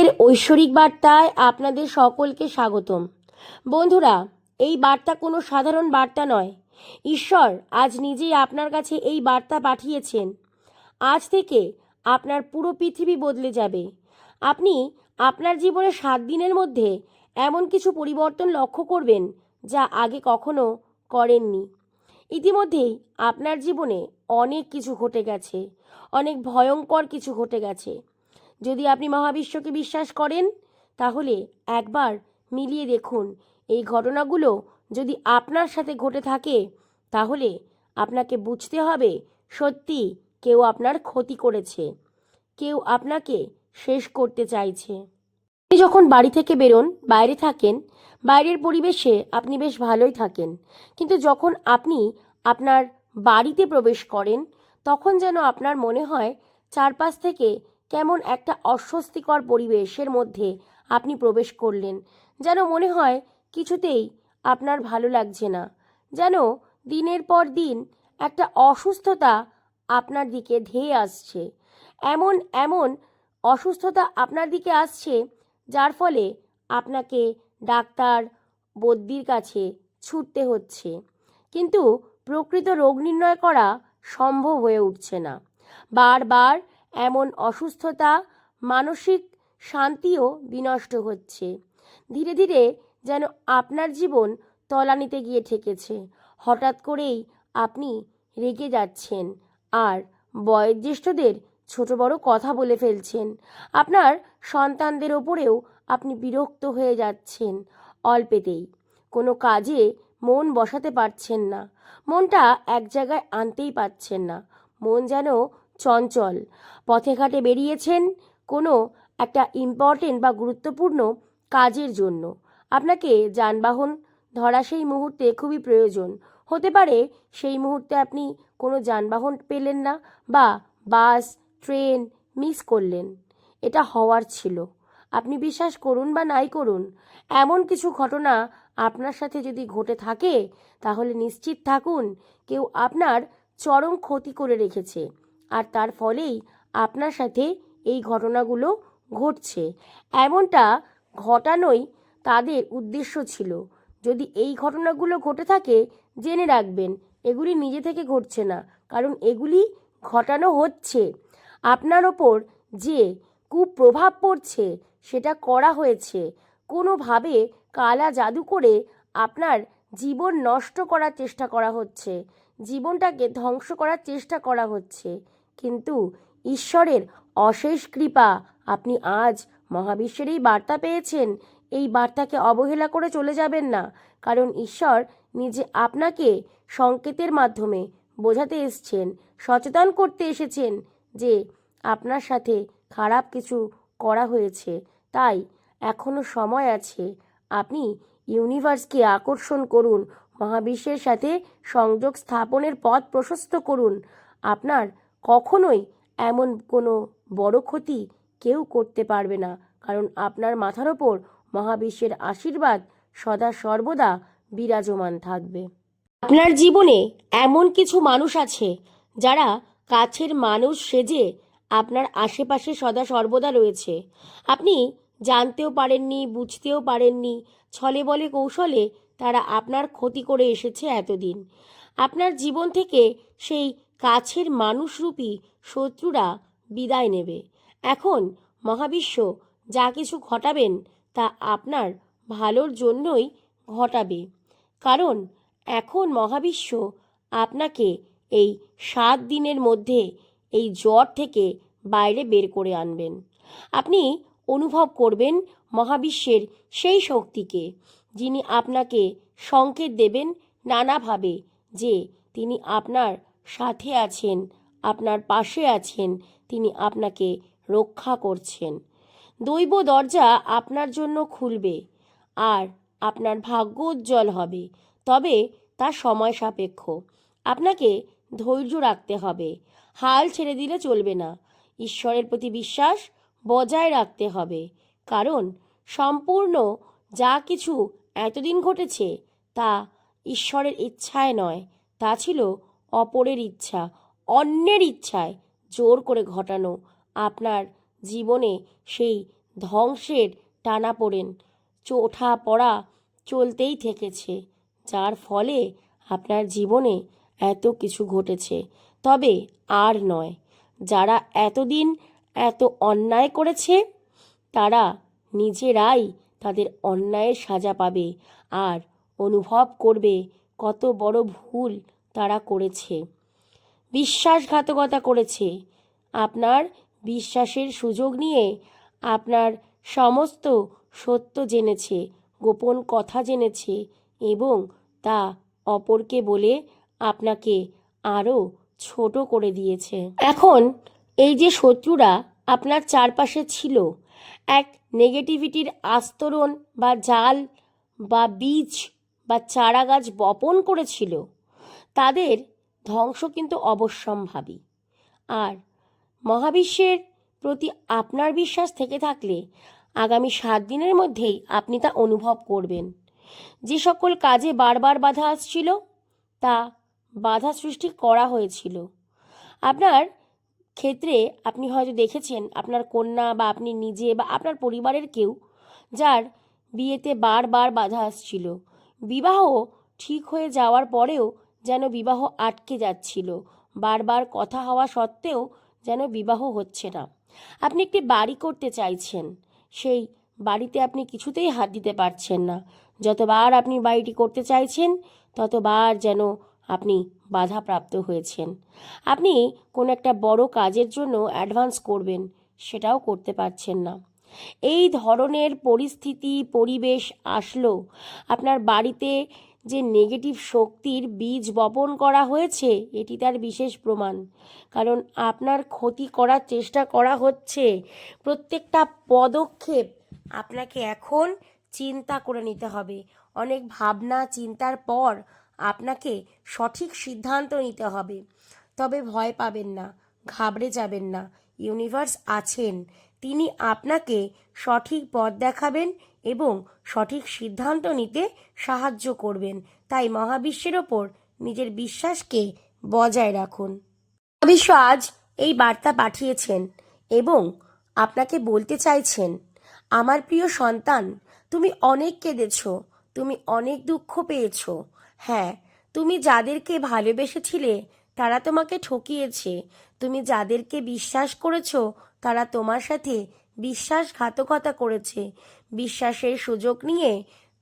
এর ঐশ্বরিক বার্তায় আপনাদের সকলকে স্বাগতম। বন্ধুরা, এই বার্তা কোনো সাধারণ বার্তা নয়। ঈশ্বর আজ নিজেই আপনার কাছে এই বার্তা পাঠিয়েছেন। আজ থেকে আপনার পুরো পৃথিবী বদলে যাবে। আপনি আপনার জীবনে সাত দিনের মধ্যে এমন কিছু পরিবর্তন লক্ষ্য করবেন যা আগে কখনো করেননি। ইতিমধ্যেই আপনার জীবনে অনেক কিছু ঘটে গেছে, অনেক ভয়ঙ্কর কিছু ঘটে গেছে। যদি আপনি মহাবিশ্বকে বিশ্বাস করেন, তাহলে একবার মিলিয়ে দেখুন। এই ঘটনাগুলো যদি আপনার সাথে ঘটে থাকে, তাহলে আপনাকে বুঝতে হবে সত্যি কেউ আপনার ক্ষতি করেছে, কেউ আপনাকে শেষ করতে চাইছে। আপনি যখন বাড়ি থেকে বেরোন, বাইরে থাকেন, বাইরের পরিবেশে আপনি বেশ ভালোই থাকেন। কিন্তু যখন আপনি আপনার বাড়িতে প্রবেশ করেন, তখন যেন আপনার মনে হয় চারপাশ থেকে কেমন একটা অস্বস্তিকর পরিবেশের মধ্যে আপনি প্রবেশ করলেন। যেন মনে হয় কিছুতেই আপনার ভালো লাগছে না। যেন দিনের পর দিন একটা অসুস্থতা আপনার দিকে ধেয়ে আসছে। এমন এমন অসুস্থতা আপনার দিকে আসছে যার ফলে আপনাকে ডাক্তার বদ্যির কাছে ছুটতে হচ্ছে। কিন্তু প্রকৃত রোগ নির্ণয় করা সম্ভব হয়ে উঠছে না। বারবার এমন অসুস্থতা, মানসিক শান্তিও বিনষ্ট হচ্ছে। ধীরে ধীরে যেন আপনার জীবন তলানিতে গিয়ে ঠেকেছে। হঠাৎ করেই আপনি রেগে যাচ্ছেন আর বয়োজ্যেষ্ঠদের ছোট বড় কথা বলে ফেলছেন। আপনার সন্তানদের ওপরেও আপনি বিরক্ত হয়ে যাচ্ছেন অল্পেতেই। কোনো কাজে মন বসাতে পারছেন না। মনটা এক জায়গায় আনতেই পারছেন না। মন যেন চঞ্চল। পথে ঘাটে বেরিয়েছেন কোনো একটা ইম্পর্টেন্ট বা গুরুত্বপূর্ণ কাজের জন্য। আপনাকে যানবাহন ধরা সেই মুহূর্তে খুবই প্রয়োজন। হতে পারে সেই মুহূর্তে আপনি কোনো যানবাহন পেলেন না বা বাস, ট্রেন মিস করলেন। এটা হওয়ার ছিল। আপনি বিশ্বাস করুন বা নাই করুন, এমন কিছু ঘটনা আপনার সাথে যদি ঘটে থাকে, তাহলে নিশ্চিত থাকুন, কেউ আপনার চরম ক্ষতি করে রেখেছে। আর তার ফলেই আপনার সাথে এই ঘটনাগুলো ঘটছে। এমনটা ঘটানোই তাদের উদ্দেশ্য ছিল। যদি এই ঘটনাগুলো ঘটে থাকে, জেনে রাখবেন, এগুলি নিজে থেকে ঘটছে না, কারণ এগুলি ঘটানো হচ্ছে। আপনার ওপর যে কুপ্রভাব পড়ছে, সেটা করা হয়েছে। কোনোভাবে কালা জাদু করে আপনার জীবন নষ্ট করার চেষ্টা করা হচ্ছে। জীবনটাকে ধ্বংস করার চেষ্টা করা হচ্ছে। কিন্তু ঈশ্বরের অশেষ কৃপা আপনি আজ মহাবিশ্বের এই বার্তা পেয়েছেন। এই বার্তাকে অবহেলা করে চলে যাবেন না। কারণ ঈশ্বর নিজে আপনাকে সংকেতের মাধ্যমে বোঝাতে এসছেন, সচেতন করতে এসেছেন যে আপনার সাথে খারাপ কিছু করা হয়েছে। তাই এখনও সময় আছে, আপনি ইউনিভার্সকে আকর্ষণ করুন, মহাবিশ্বের সাথে সংযোগ স্থাপনের পথ প্রশস্ত করুন। আপনার কখনোই এমন কোনো বড় ক্ষতি কেউ করতে পারবে না। কারণ আপনার মাথার ওপর মহাবিশ্বের আশীর্বাদ সদা সর্বদা বিরাজমান থাকবে। আপনার জীবনে এমন কিছু মানুষ আছে যারা কাছের মানুষ সেজে আপনার আশেপাশে সদা সর্বদা রয়েছে। আপনি জানতেও পারেননি, বুঝতেও পারেননি, ছলে বলে কৌশলে তারা আপনার ক্ষতি করে এসেছে এতদিন। আপনার জীবন থেকে সেই কাছের মানুষরূপী শত্রুরা বিদায় নেবে। এখন মহাবিশ্ব যা কিছু ঘটাবেন, তা আপনার ভালোর জন্যই ঘটাবে। কারণ এখন মহাবিশ্ব আপনাকে এই সাত দিনের মধ্যে এই জ্বর থেকে বাইরে বের করে আনবেন। আপনি অনুভব করবেন মহাবিশ্বের সেই শক্তিকে, যিনি আপনাকে সংকেত দেবেন নানাভাবে যে তিনি আপনার সাথে আছেন, আপনার পাশে আছেন, তিনি আপনাকে রক্ষা করছেন। দৈব দরজা আপনার জন্য খুলবে আর আপনার ভাগ্য উজ্জ্বল হবে, তবে তা সময় সাপেক্ষ। আপনাকে ধৈর্য রাখতে হবে, হাল ছেড়ে দিলে চলবে না। ঈশ্বরের প্রতি বিশ্বাস বজায় রাখতে হবে, কারণ সম্পূর্ণ যা কিছু এতদিন ঘটেছে তা ঈশ্বরের ইচ্ছায় নয়, তা ছিল অপরের ইচ্ছা, অন্যের ইচ্ছায় জোর করে ঘটানো। আপনার জীবনে সেই ধ্বংসের টানা পড়েন। ওঠা পড়া চলতেই থেকেছে, যার ফলে আপনার জীবনে এত কিছু ঘটেছে। তবে আর নয়, যারা এতদিন এত অন্যায় করেছে, তারা নিজেরাই তাদের অন্যায়ের সাজা পাবে আর অনুভব করবে কত বড় ভুল তারা করেছে। বিশ্বাসঘাতকতা করেছে। আপনার বিশ্বাসের সুযোগ নিয়ে আপনার সমস্ত সত্য জেনেছে, গোপন কথা জেনেছে এবং তা অপরকে বলে আপনাকে আরও ছোট করে দিয়েছে। এখন এই যে শত্রুরা আপনার চারপাশে ছিল, এক নেগেটিভিটির আস্তরণ বা জাল বা বীজ বা চারা গাছ বপন করেছিল তাদের ধ্বংস কিন্তু অবশ্যম্ভাবী। আর মহাবিশ্বের প্রতি আপনার বিশ্বাস থেকে থাকলে আগামী সাত দিনের মধ্যেই আপনি তা অনুভব করবেন। যে সকল কাজে বারবার বাধা আসছিল, তা বাধা সৃষ্টি করা হয়েছিল। আপনার ক্ষেত্রে আপনি হয়তো দেখেছেন, আপনার কন্যা বা আপনি নিজে বা আপনার পরিবারের কেউ যার বিয়েতে বারবার বাধা আসছিল। বিবাহ ঠিক হয়ে যাওয়ার পরেও যেন বিবাহ আটকে যাচ্ছিল। বারবার কথা হওয়া সত্ত্বেও যেন বিবাহ হচ্ছে না। আপনি একটি বাড়ি করতে চাইছেন। সেই বাড়িতে আপনি কিছুতেই হাত দিতে পারছেন না। যতবার আপনি বাড়িটি করতে চাইছেন, ততবার যেন আপনি বাধাপ্রাপ্ত হয়েছেন। আপনি কোনো একটা বড় কাজের জন্য অ্যাডভান্স করবেন, সেটাও করতে পারছেন না। এই ধরনের পরিস্থিতি, পরিবেশ আসলো। আপনার বাড়িতে যে নেগেটিভ শক্তির বীজ বপন করা হয়েছে, এটি তার বিশেষ প্রমাণ। কারণ আপনার ক্ষতি করার চেষ্টা করা হচ্ছে, প্রত্যেকটা পদক্ষেপ আপনাকে এখন চিন্তা করে নিতে হবে। অনেক ভাবনা চিন্তার পর আপনাকে সঠিক সিদ্ধান্ত নিতে হবে। তবে ভয় পাবেন না, ঘাবড়ে যাবেন না। ইউনিভার্স আছেন। তিনি আপনাকে সঠিক পথ দেখাবেন এবং সঠিক সিদ্ধান্ত নিতে সাহায্য করবেন। তাই মহাবিশ্বের ওপর নিজের বিশ্বাসকে বজায় রাখুন। মহাবিশ্ব আজ এই বার্তা পাঠিয়েছেন এবং আপনাকে বলতে চাইছেন, আমার প্রিয় সন্তান, তুমি অনেক কেঁদেছ, তুমি অনেক দুঃখ পেয়েছ। হ্যাঁ তুমি যাদেরকে ভালোবেসেছিলে তারা তোমাকে ঠকিয়েছে। তুমি যাদেরকে বিশ্বাস করেছ, তারা তোমার সাথে বিশ্বাসঘাতকতা করেছে। বিশ্বাসের সুযোগ নিয়ে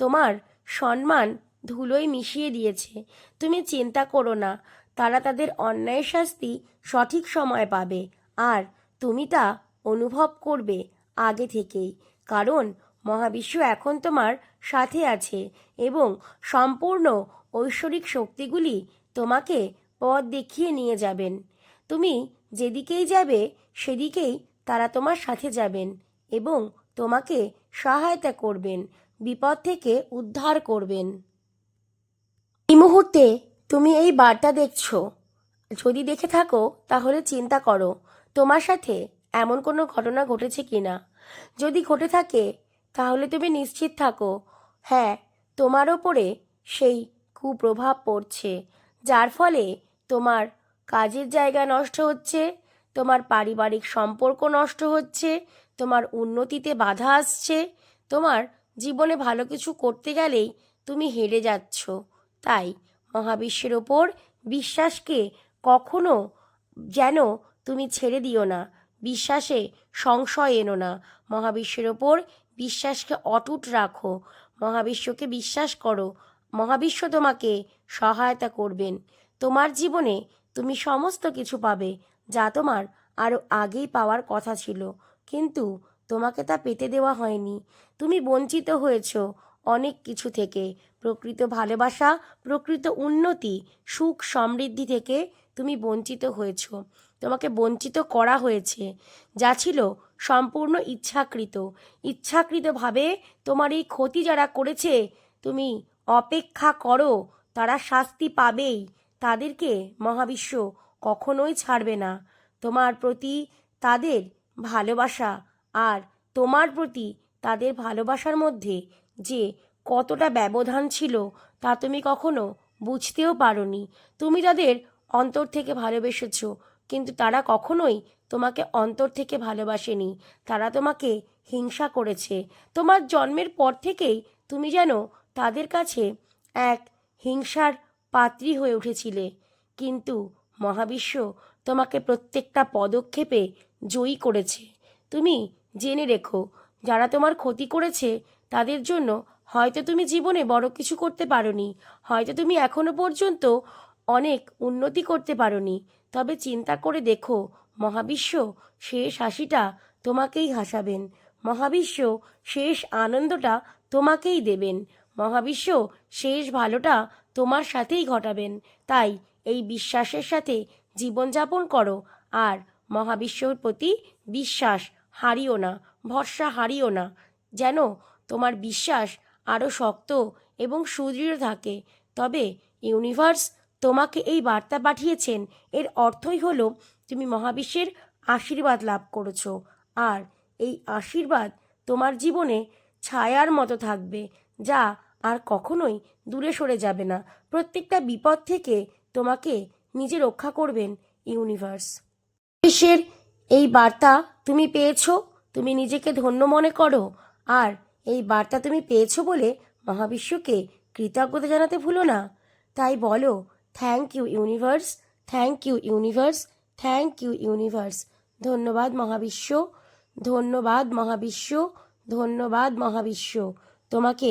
তোমার সম্মান ধুলোয় মিশিয়ে দিয়েছে। তুমি চিন্তা করো না, তারা তাদের অন্যায় শাস্তি সঠিক সময় পাবে আর তুমি তা অনুভব করবে আগে থেকেই। কারণ মহাবিশ্ব এখন তোমার সাথে আছে এবং সম্পূর্ণ ঐশ্বরিক শক্তিগুলি তোমাকে পথ দেখিয়ে নিয়ে যাবেন। তুমি যেদিকেই যাবে, সেদিকেই তারা তোমার সাথে যাবেন এবং তোমাকে সহায়তা করবেন, বিপদ থেকে উদ্ধার করবেন। এই মুহূর্তে তুমি এই বার্তা দেখছ। যদি দেখে থাকো, তাহলে চিন্তা করো, তোমার সাথে এমন কোনো ঘটনা ঘটেছে কি না যদি ঘটে থাকে, তাহলে তুমি নিশ্চিত থাকো হ্যাঁ তোমার ওপরে সেই কুপ্রভাব পড়ছে, যার ফলে তোমার কাজের জায়গা নষ্ট হচ্ছে, তোমার পারিবারিক সম্পর্ক নষ্ট হচ্ছে, তোমার উন্নতিতে বাধা আসছে, তোমার জীবনে ভালো কিছু করতে গেলেই তুমি হেরে যাচ্ছ। তাই মহাবিশ্বের ওপর বিশ্বাসকে কখনো যেন তুমি ছেড়ে দিও না, বিশ্বাসে সংশয় এনো না। মহাবিশ্বের ওপর বিশ্বাসকে অটুট রাখো, মহাবিশ্বকে বিশ্বাস করো, মহাবিশ্ব তোমাকে সহায়তা করবেন। তোমার জীবনে তুমি সমস্ত কিছু পাবে, যা তোমার আরও আগেই পাওয়ার কথা ছিল। কিন্তু তোমাকে তা পেতে দেওয়া হয়নি। তুমি বঞ্চিত হয়েছ অনেক কিছু থেকে। প্রকৃত ভালোবাসা, প্রকৃত উন্নতি, সুখ সমৃদ্ধি থেকে তুমি বঞ্চিত হয়েছ। তোমাকে বঞ্চিত করা হয়েছে, যা ছিল সম্পূর্ণ ইচ্ছাকৃত। ইচ্ছাকৃতভাবে তোমার এই ক্ষতি যারা করেছে, তুমি অপেক্ষা করো, তারা শাস্তি পাবেই। তাদেরকে মহাবিশ্ব কখনোই ছাড়বে না। তোমার প্রতি তাদের ভালোবাসা আর তোমার প্রতি তাদের ভালোবাসার মধ্যে যে কতটা ব্যবধান ছিল তা তুমি কখনো বুঝতেও পারোনি। তুমি তাদের অন্তর থেকে ভালোবেসেছ, কিন্তু তারা কখনোই তোমাকে অন্তর থেকে ভালোবাসেনি। তারা তোমাকে হিংসা করেছে। তোমার জন্মের পর থেকেই তুমি যেন তাদের কাছে এক হিংসার পাত্রী হয়ে উঠেছিলে। কিন্তু মহাবিশ্ব তোমাকে প্রত্যেকটা পদক্ষেপে জয়ী করেছে। তুমি জেনে রেখো, যারা তোমার ক্ষতি করেছে, তাদের জন্য হয়তো তুমি জীবনে বড় কিছু করতে পারোনি। হয়তো তুমি এখনও পর্যন্ত অনেক উন্নতি করতে পারোনি। তবে চিন্তা করে দেখো, মহাবিশ্ব শেষ হাসিটা তোমাকেই হাসাবেন। মহাবিশ্ব শেষ আনন্দটা তোমাকেই দেবেন। মহাবিশ্ব শেষ ভালোটা তোমার সাথেই ঘটাবেন। তাই এই বিশ্বাসের সাথে জীবনযাপন করো আর মহাবিশ্বর প্রতি বিশ্বাস হারিও না, ভরসা হারিও না, যেন তোমার বিশ্বাস আরও শক্ত এবং সুদৃঢ় থাকে। তবে ইউনিভার্স তোমাকে এই বার্তা পাঠিয়েছেন, এর অর্থই হলো তুমি মহাবিশ্বের আশীর্বাদ লাভ করেছ আর এই আশীর্বাদ তোমার জীবনে ছায়ার মতো থাকবে, যা আর কখনোই দূরে সরে যাবে না। প্রত্যেকটা বিপদ থেকে তোমাকে নিজে রক্ষা করবেন ইউনিভার্স। বিশ্বের এই বার্তা তুমি পেয়েছ, তুমি নিজেকে ধন্য মনে করো, আর এই বার্তা তুমি পেয়েছ বলে মহাবিশ্বকে কৃতজ্ঞতা জানাতে ভুলো না। তাই বলো thank you universe thank you universe thank you universe ধন্যবাদ মহাবিশ্ব ধন্যবাদ মহাবিশ্ব ধন্যবাদ মহাবিশ্ব। তোমাকে